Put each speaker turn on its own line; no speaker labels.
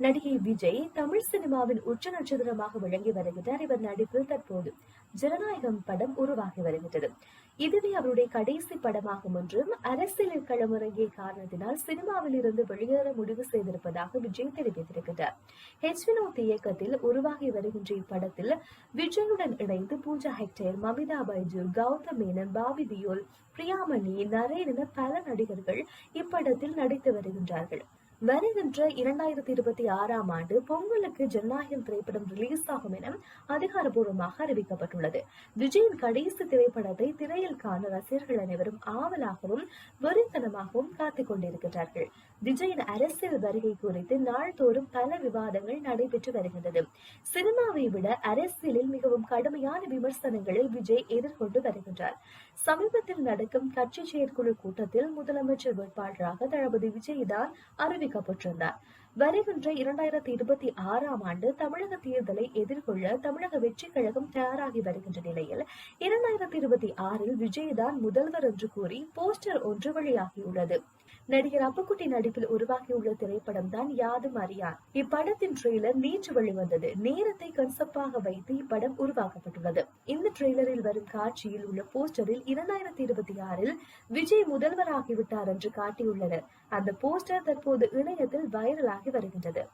நடிகை விஜய் தமிழ் சினிமாவின் உச்ச நட்சத்திரமாக விளங்கி வருகிறார். இவர் நடிப்பில் தற்போது ஜனநாயகம் படம் உருவாகி வருகிறது. இதுவே அவருடைய கடைசி படமாகும் என்றும் அரசியலில் களமிறங்கிய காரணத்தினால் சினிமாவில் இருந்து வெளியேற முடிவு செய்திருப்பதாக விஜய் தெரிவித்திருக்கிறார். ஹெச் வினோத் இயக்கத்தில் உருவாகி வருகின்ற இப்படத்தில் விஜயுடன் இணைந்து பூஜா ஹெக்டேர் மமிதா பைஜு கௌதம் மேனன் பாபி தியோல் பிரியாமணி நரேன் என பல நடிகர்கள் இப்படத்தில் நடித்து வருகின்றார்கள். வருகின்ற இரண்டாயிரத்தி இருபத்தி ஆறாம் ஆண்டு பொங்கலுக்கு ஜனநாயகம் திரைப்படம் ரிலீஸ் ஆகும் என அதிகாரப்பூர்வமாக அறிவிக்கப்பட்டுள்ளது. விஜயின் கடைசி திரைப்படத்தை திரையில் காண ரசிகர்கள் அனைவரும் ஆவலாகவும் வெறித்தனமாகவும் காத்துக் கொண்டிருக்கிறார்கள் விஜயின் அரசியல் வருகை குறித்து நாள்தோறும் பல விவாதங்கள் நடைபெற்று வருகின்றது. சினிமாவை விட அரசியலில் மிகவும் கடுமையான விமர்சனங்களை விஜய் எதிர்கொண்டு வருகின்றார். சமீபத்தில் நடக்கும் கட்சி செயற்குழு கூட்டத்தில் முதலமைச்சர் வேட்பாளராக தளபதி விஜய் தான் அறிவிக்கப்பட்டிருந்தார். வருகின்ற இரண்டாயிரத்தி இருபத்தி ஆறாம் ஆண்டு தமிழக தேர்தலை எதிர்கொள்ள தமிழக வெற்றி கழகம் தயாராகி வருகின்ற நிலையில் இரண்டாயிரத்தி இருபத்தி ஆறில் விஜய்தான் முதல்வர் என்று கூறி போஸ்டர் ஒன்று வெளியாகியுள்ளது. நடிகர் அப்புக்குட்டி நடிப்பில் உருவாகியுள்ள திரைப்படம் தான் யாதும் அறியான். இப்படத்தின் ட்ரெய்லர் நேற்று வெளிவந்தது. நேரத்தை கன்செப்டாக வைத்து இப்படம் உருவாக்கப்பட்டுள்ளது. இந்த ட்ரெய்லரில் வரும் காட்சியில் உள்ள போஸ்டரில் இரண்டாயிரத்தி இருபத்தி ஆறில் விஜய் முதல்வராகிவிட்டார் என்று காட்டியுள்ளனர். அந்த போஸ்டர் தற்போது இணையத்தில் வைரலாகி வருகின்றது.